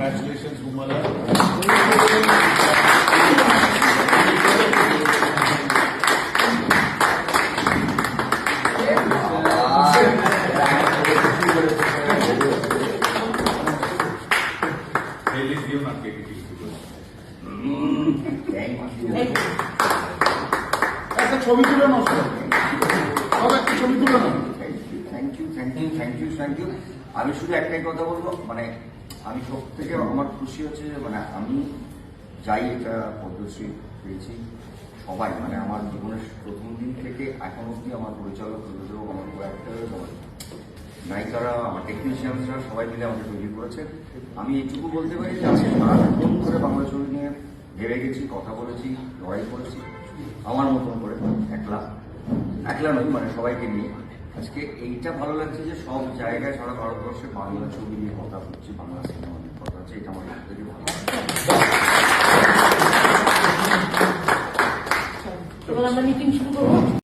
It easy. একটা ছবি তুলে সবাই। সবাই একটা ছবি তুলে নাও thank you thank you thank you thank you আমি শুধু একটাই কথা বলব মানে আমি সব থেকে আমার খুশি হচ্ছে যে মানে আমি যাই এটা পদ্মশ্রী পেয়েছি, সবাই মানে আমার জীবনের প্রথম দিন থেকে এখন অব্দি আমার পরিচালক, প্রযোজক, আমার কয়েকটা আমার নায়িকারা, আমার টেকনিশিয়ানসরা সবাই মিলে আমাকে তৈরি করেছে। আমি এইটুকু বলতে পারি যে, আমি সারাক্ষণ ধরে বাংলা ছবি নিয়ে ভেবে গেছি, কথা বলেছি, লড়াই করেছি, আমার মতন করে, একলা একলা নয় মানে সবাইকে নিয়ে। আজকে এইটা ভালো লাগছে যে সব জায়গায় সারা ভারতবর্ষে বাংলা ছবি নিয়ে কথা হচ্ছে, বাংলা সিনেমা নিয়ে কথা হচ্ছে, এটা আমার সবথেকে ভালো লাগছে।